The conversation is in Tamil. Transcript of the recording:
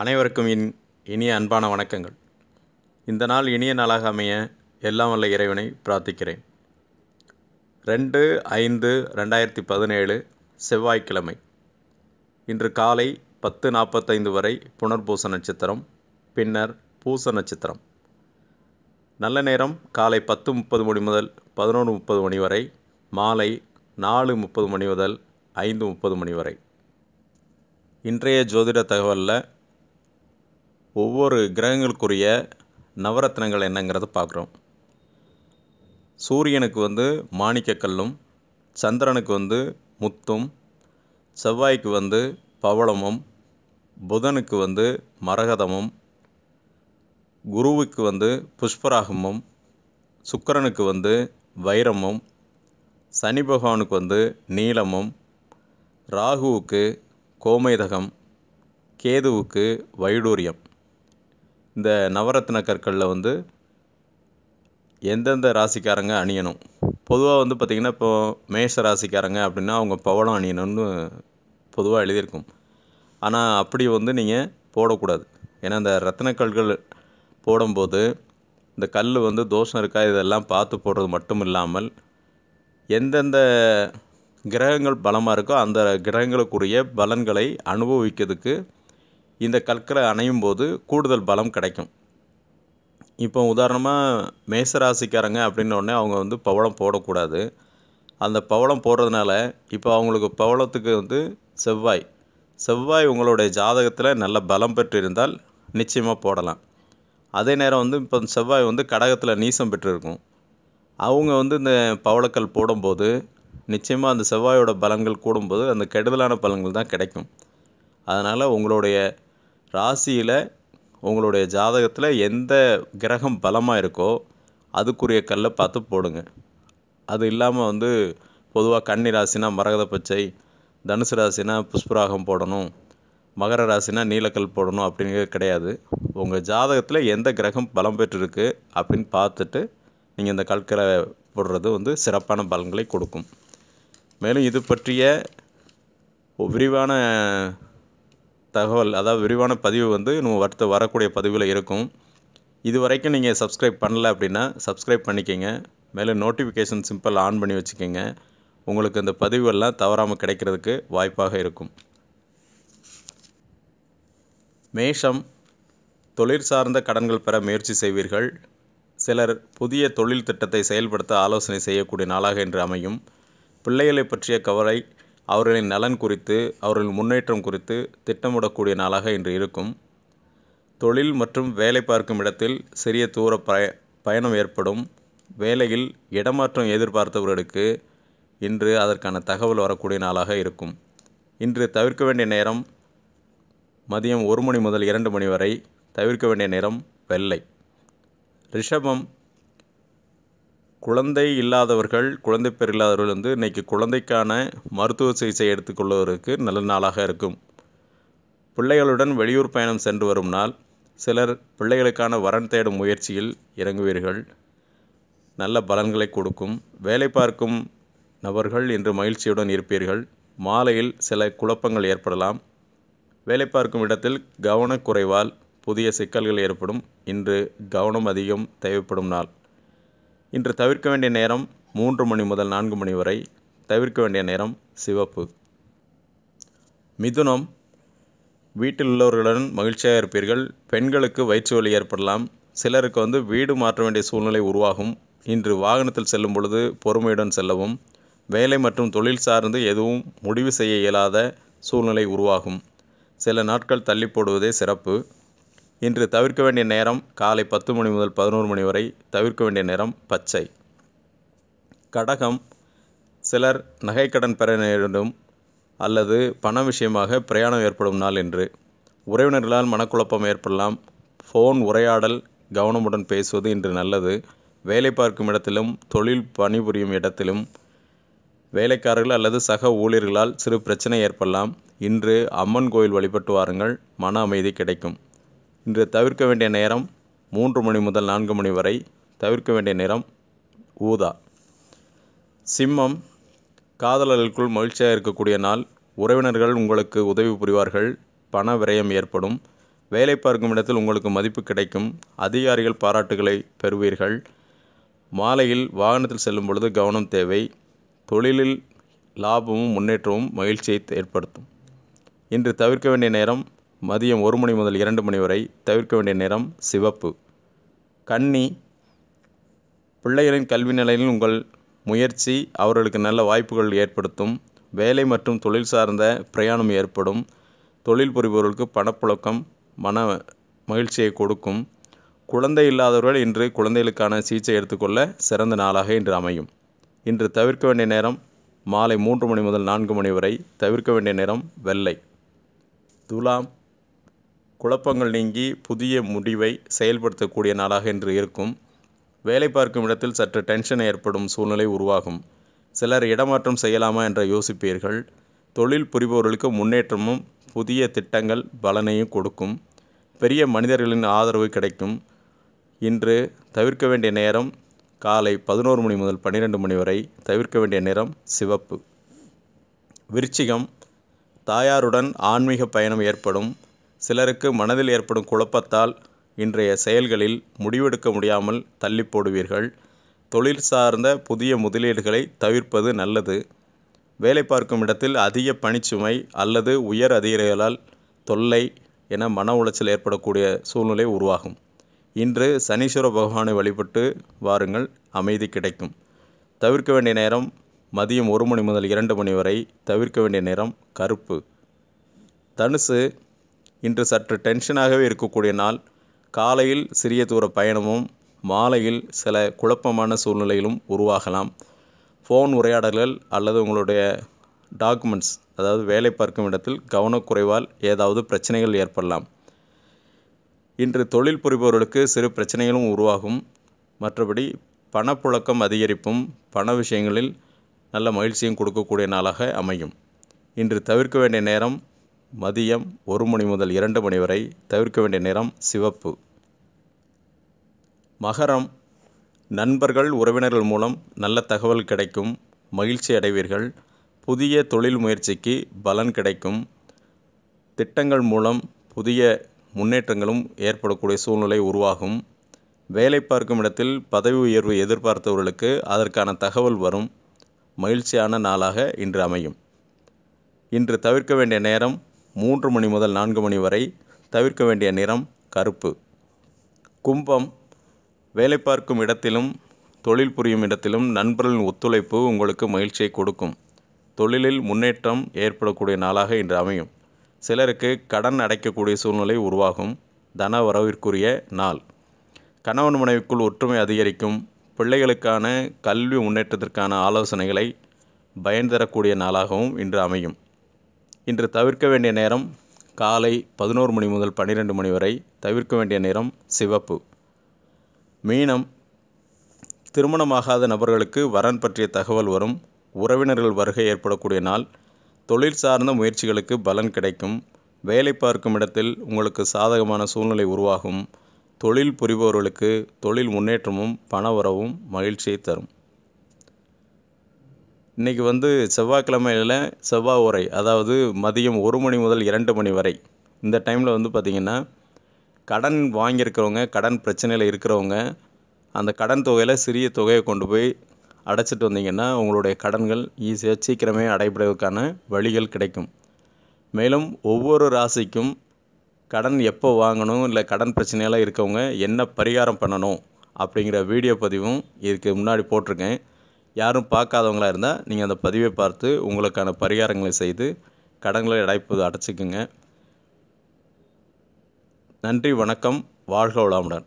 அனைவருக்கும் இன் இனிய அன்பான வணக்கங்கள். இந்த நாள் இனிய நாளாக அமைய எல்லாம் வல்ல இறைவனை பிரார்த்திக்கிறேன். ரெண்டு ஐந்து ரெண்டாயிரத்தி பதினேழு செவ்வாய்க்கிழமை. இன்று காலை பத்து நாற்பத்தைந்து வரை புனர்பூச நட்சத்திரம் பின்னர் பூச நட்சத்திரம். நல்ல நேரம் காலை பத்து முப்பது மணி முதல் பதினொன்று முப்பது மணி வரை மாலை நாலு முப்பது மணி முதல் ஐந்து முப்பது மணி வரை. இன்றைய ஜோதிட தகவலில் ஒவ்வொரு கிரகங்களுக்குரிய நவரத்னங்கள் என்னங்கிறத பார்க்குறோம். சூரியனுக்கு வந்து மாணிக்கக்கல்லும் சந்திரனுக்கு வந்து முத்தும் செவ்வாய்க்கு வந்து பவளமும் புதனுக்கு வந்து மரகதமும் குருவுக்கு வந்து புஷ்பராகமும் சுக்கிரனுக்கு வந்து வைரமும் சனி பகவானுக்கு வந்து நீலமும் ராகுவுக்கு கோமேதகம் கேதுவுக்கு வைடூரியம். இந்த நவரத்ன கற்களில் வந்து எந்தெந்த ராசிக்காரங்க அணியணும்? பொதுவாக வந்து பார்த்திங்கன்னா இப்போ மேஷ ராசிக்காரங்க அப்படின்னா அவங்க பவளம் அணியணும்னு பொதுவாக எழுதியிருக்கும். ஆனால் அப்படி வந்து நீங்கள் போடக்கூடாது. ஏன்னா இந்த ரத்னக்கல்கள் போடும்போது இந்த கல் வந்து தோஷம் இருக்கா இதெல்லாம் பார்த்து போடுறது மட்டும் இல்லாமல் எந்தெந்த கிரகங்கள் பலமாக இருக்கோ அந்த கிரகங்களுக்குரிய பலன்களை அனுபவிக்கிறதுக்கு இந்த கற்களை அணையும் போது கூடுதல் பலம் கிடைக்கும். இப்போ உதாரணமாக மேசராசிக்காரங்க அப்படின்னோடனே அவங்க வந்து பவளம் போடக்கூடாது. அந்த பவளம் போடுறதுனால இப்போ அவங்களுக்கு பவளத்துக்கு வந்து செவ்வாய். செவ்வாய் உங்களுடைய ஜாதகத்தில் நல்ல பலம் பெற்றிருந்தால் நிச்சயமாக போடலாம். அதே நேரம் வந்து இப்போ செவ்வாய் வந்து கடகத்தில் நீசம் பெற்றிருக்கும். அவங்க வந்து இந்த பவளக்கல் போடும்போது நிச்சயமாக அந்த செவ்வாயோட பலன்கள் கூடும்போது அந்த கெடுதலான பலன்கள் தான் கிடைக்கும். அதனால் உங்களுடைய ராசியில் உங்களுடைய ஜாதகத்தில் எந்த கிரகம் பலமாக இருக்கோ அதுக்குரிய கல்லை பார்த்து போடுங்க. அது இல்லாமல் வந்து பொதுவாக கன்னி ராசினா மரகத பச்சை தனுசு ராசினா புஷ்பராகம் போடணும் மகர ராசினா நீலக்கல் போடணும் அப்படிங்கிறது கிடையாது. உங்கள் ஜாதகத்தில் எந்த கிரகம் பலம் பெற்றிருக்கு அப்படின்னு பார்த்துட்டு நீங்கள் இந்த கற்களை போடுறது வந்து சிறப்பான பலன்களை கொடுக்கும். மேலும் இது பற்றிய விரிவான தகவல் அதாவது விரிவான பதிவு வந்து நம்ம அடுத்த வரக்கூடிய பதிவில் இருக்கும். இது வரைக்கும் நீங்கள் சப்ஸ்கிரைப் பண்ணல அப்படின்னா சப்ஸ்கிரைப் பண்ணிக்கோங்க. மேலும் நோட்டிஃபிகேஷன் சிம்பிள் ஆன் பண்ணி வச்சுக்கோங்க. உங்களுக்கு இந்த பதிவுகள்லாம் தவறாமல் கிடைக்கிறதுக்கு வாய்ப்பாக இருக்கும். மேஷம் தொழில் சார்ந்த கடன்கள் பெற முயற்சி செய்வீர்கள். சிலர் புதிய தொழில் திட்டத்தை செயல்படுத்த ஆலோசனை செய்யக்கூடிய நாளாக இன்று அமையும். பிள்ளைகளை பற்றிய கவலை அவர்களின் நலன் குறித்து அவர்களின் முன்னேற்றம் குறித்து திட்டமிடக்கூடிய நாளாக இன்று இருக்கும். தொழில் மற்றும் வேலை பார்க்கும் இடத்தில் சிறிய தூர பய பயணம் ஏற்படும். வேலையில் இடமாற்றம் எதிர்பார்த்தவர்களுக்கு இன்று அதற்கான தகவல் வரக்கூடிய நாளாக இருக்கும். இன்று தவிர்க்க வேண்டிய நேரம் மதியம் ஒரு மணி முதல் இரண்டு மணி வரை தவிர்க்க வேண்டிய நேரம் வெள்ளை. ரிஷபம் குழந்தை இல்லாதவர்கள் குழந்தை பேர் இல்லாதவர்கள் வந்து இன்றைக்கி குழந்தைக்கான மருத்துவ சிகிச்சை எடுத்துக்கொள்வதற்கு நல்ல நாளாக இருக்கும். பிள்ளைகளுடன் வெளியூர் பயணம் சென்று வரும் நாள் சிலர் பிள்ளைகளுக்கான வரன் தேடும் முயற்சியில் இறங்குவீர்கள். நல்ல பலன்களை கொடுக்கும். வேலை பார்க்கும் நபர்கள் இன்று மகிழ்ச்சியுடன் இருப்பீர்கள். மாலையில் சில குழப்பங்கள் ஏற்படலாம். வேலை பார்க்கும் இடத்தில் கவனக்குறைவால் புதிய சிக்கல்கள் ஏற்படும். இன்று கவனம் அதிகம் தேவைப்படும் நாள். இன்று தவிர்க்க வேண்டிய நேரம் மூன்று மணி முதல் நான்கு மணி வரை தவிர்க்க வேண்டிய நேரம் சிவப்பு. மிதுனம் வீட்டில் உள்ளவர்களுடன் மகிழ்ச்சியாக இருப்பீர்கள். பெண்களுக்கு வயிற்று வலி ஏற்படலாம். சிலருக்கு வந்து வீடு மாற்ற வேண்டிய சூழ்நிலை உருவாகும். இன்று வாகனத்தில் செல்லும் பொழுது பொறுமையுடன் செல்லவும். வேலை மற்றும் தொழில் சார்ந்து எதுவும் முடிவு செய்ய இயலாத சூழ்நிலை உருவாகும். சில நாட்கள் தள்ளி போடுவதே சிறப்பு. இன்று தவிர்க்க வேண்டிய நேரம் காலை பத்து மணி முதல் பதினோரு மணி வரை தவிர்க்க வேண்டிய நேரம் பச்சை. கடகம் சிலர் நகைக்கடன் பெற நேரிடும் அல்லது பண விஷயமாக பிரயாணம் ஏற்படும் நாள் என்று. உறவினர்களால் மனக்குழப்பம் ஏற்படலாம். ஃபோன் உரையாடல் கவனமுடன் பேசுவது இன்று நல்லது. வேலை பார்க்கும் இடத்திலும் தொழில் பணிபுரியும் இடத்திலும் வேலைக்காரர்கள் அல்லது சக ஊழியர்களால் சிறு பிரச்சனை ஏற்படலாம். இன்று அம்மன் கோயில் வழிபட்டு வாருங்கள். மன அமைதி கிடைக்கும். இன்று தவிர்க்க வேண்டிய நேரம் மூன்று மணி முதல் நான்கு மணி வரை தவிர்க்க வேண்டிய நேரம் ஊதா. சிம்மம் காதலர்களுக்குள் மகிழ்ச்சியாக இருக்கக்கூடிய நாள் உறவினர்கள் உங்களுக்கு உதவி புரிவார்கள் பண விரயம் ஏற்படும் வேலை பார்க்கும் இடத்தில் உங்களுக்கு மதிப்பு கிடைக்கும் அதிகாரிகள் பாராட்டுகளை பெறுவீர்கள். மாலையில் வாகனத்தில் செல்லும் பொழுது கவனம் தேவை தொழிலில் லாபமும் முன்னேற்றமும் மகிழ்ச்சியை ஏற்படுத்தும். இன்று தவிர்க்க வேண்டிய நேரம் மதியம் ஒரு மணி முதல் இரண்டு மணி வரை தவிர்க்க வேண்டிய நேரம் சிவப்பு. கன்னி பிள்ளைகளின் கல்வி நிலையில் உங்கள் முயற்சி அவர்களுக்கு நல்ல வாய்ப்புகள் ஏற்படுத்தும். வேலை மற்றும் தொழில் சார்ந்த பிரயாணம் ஏற்படும். தொழில் புரிபவர்களுக்கு பணப்புழக்கம் மன மகிழ்ச்சியை கொடுக்கும். குழந்தை இல்லாதவர்கள் இன்று குழந்தைகளுக்கான சிகிச்சை எடுத்துக்கொள்ள சிறந்த நாளாக இன்று அமையும். இன்று தவிர்க்க வேண்டிய நேரம் மாலை மூன்று மணி முதல் நான்கு மணி வரை தவிர்க்க வேண்டிய நேரம் வெள்ளை. துலாம் குழப்பங்கள் நீங்கி புதிய முடிவை செயல்படுத்தக்கூடிய நாளாக இன்று இருக்கும். வேலை பார்க்கும் இடத்தில் சற்று டென்ஷன் ஏற்படும் சூழ்நிலை உருவாகும். சிலர் இடமாற்றம் செய்யலாமா என்ற யோசிப்பீர்கள். தொழில் புரிபவர்களுக்கு முன்னேற்றமும் புதிய திட்டங்கள் பலனையும் கொடுக்கும். பெரிய மனிதர்களின் ஆதரவு கிடைக்கும். இன்று தவிர்க்க வேண்டிய நேரம் காலை பதினோரு மணி முதல் பன்னிரெண்டு மணி வரை தவிர்க்க வேண்டிய நிறம் சிவப்பு. விருச்சிகம் தாயாருடன் ஆன்மீக பயணம் ஏற்படும். சிலருக்கு மனதில் ஏற்படும் குழப்பத்தால் இன்றைய செயல்களில் முடிவெடுக்க முடியாமல் தள்ளி போடுவீர்கள். தொழில் சார்ந்த புதிய முதலீடுகளை தவிர்ப்பது நல்லது. வேலை பார்க்கும் இடத்தில் அதிக பணிச்சுமை அல்லது உயர் அதிகாரிகளால் தொல்லை என மன உளைச்சல் ஏற்படக்கூடிய சூழ்நிலை உருவாகும். இன்று சனீஸ்வர பகவானை வழிபட்டு வாருங்கள் அமைதி கிடைக்கும். தவிர்க்க வேண்டிய நேரம் மதியம் ஒரு மணி முதல் இரண்டு மணி வரை தவிர்க்க வேண்டிய நேரம் கருப்பு. தனுசு இன்று சற்று டென்ஷனாகவே இருக்கக்கூடிய நாள். காலையில் சிறிய தூர பயணமும் மாலையில் சில குழப்பமான சூழ்நிலைகளும் உருவாகலாம். ஃபோன் உரையாடல்கள் அல்லது உங்களுடைய டாக்குமெண்ட்ஸ் அதாவது வேலை பார்க்கும் இடத்தில் கவனக்குறைவால் ஏதாவது பிரச்சனைகள் ஏற்படலாம். இன்று தொழில் புரிபவர்களுக்கு சிறு பிரச்சனைகளும் உருவாகும். மற்றபடி பணப்புழக்கம் அதிகரிப்பும் பண விஷயங்களில் நல்ல மகிழ்ச்சியும் கொடுக்கக்கூடிய நாளாக அமையும். இன்று தவிர்க்க வேண்டிய நேரம் மதியம் ஒரு மணி முதல் இரண்டு மணி வரை தவிர்க்க வேண்டிய நேரம் சிவப்பு. மகரம். நண்பர்கள் உறவினர்கள் மூலம் நல்ல தகவல் கிடைக்கும் மகிழ்ச்சி அடைவீர்கள். புதிய தொழில் முயற்சிக்கு பலன் கிடைக்கும். திட்டங்கள் மூலம் புதிய முன்னேற்றங்களும் ஏற்படக்கூடிய சூழ்நிலை உருவாகும். வேலை பார்க்கும் இடத்தில் பதவி உயர்வு எதிர்பார்த்தவர்களுக்கு அதற்கான தகவல் வரும். மகிழ்ச்சியான நாளாக இன்று அமையும். இன்று தவிர்க்க வேண்டிய நேரம் மூன்று மணி முதல் நான்கு மணி வரை தவிர்க்க வேண்டிய நிறம் கருப்பு. கும்பம் வேலை பார்க்கும் இடத்திலும் தொழில் புரியும் இடத்திலும் நண்பர்களின் ஒத்துழைப்பு உங்களுக்கு மகிழ்ச்சியை கொடுக்கும். தொழிலில் முன்னேற்றம் ஏற்படக்கூடிய நாளாக இன்று அமையும். சிலருக்கு கடன் அடைக்கக்கூடிய சூழ்நிலை உருவாகும். தன வரவிற்குரிய நாள். கணவன் மனைவிக்குள் ஒற்றுமை அதிகரிக்கும். பிள்ளைகளுக்கான கல்வி முன்னேற்றத்திற்கான ஆலோசனைகளை பயன் தரக்கூடிய நாளாகவும் இன்று அமையும். இன்று தவிர்க்க வேண்டிய நேரம் காலை பதினோரு மணி முதல் பன்னிரெண்டு மணி வரை தவிர்க்க வேண்டிய நேரம் சிவப்பு. மீனம் திருமணமாகாத நபர்களுக்கு வரன் பற்றிய தகவல் வரும். உறவினர்கள் வருகை ஏற்படக்கூடிய நாள். தொழில் சார்ந்த முயற்சிகளுக்கு பலன் கிடைக்கும். வேலை பார்க்கும் இடத்தில் உங்களுக்கு சாதகமான சூழ்நிலை உருவாகும். தொழில் புரிபவர்களுக்கு தொழில் முன்னேற்றமும் பணவரவும் மகிழ்ச்சியை தரும். இன்றைக்கி வந்து செவ்வாய்க்கிழமையில் செவ்வாய் உரை அதாவது மதியம் ஒரு மணி முதல் இரண்டு மணி வரை. இந்த டைமில் வந்து பார்த்திங்கன்னா கடன் வாங்கியிருக்கிறவங்க கடன் பிரச்சனையில் இருக்கிறவங்க அந்த கடன் தொகையில் சிறிய தொகையை கொண்டு போய் அடைச்சிட்டு வந்தீங்கன்னா உங்களுடைய கடன்கள் ஈஸியாக சீக்கிரமே அடைபடுவதற்கான வழிகள் கிடைக்கும். மேலும் ஒவ்வொரு ராசிக்கும் கடன் எப்போ வாங்கணும் இல்லை கடன் பிரச்சனையெல்லாம் இருக்கவங்க என்ன பரிகாரம் பண்ணணும் அப்படிங்கிற வீடியோ பதிவும் இதுக்கு முன்னாடி போட்டிருக்கேன். யாரும் பார்க்காதவங்களா இருந்தால் நீங்கள் அந்த பதிவை பார்த்து உங்களுக்கான பரிகாரங்களை செய்து கடன்களை அடைப்பது அடைச்சிக்குங்க. நன்றி வணக்கம் வாழ்க வளமுடன்.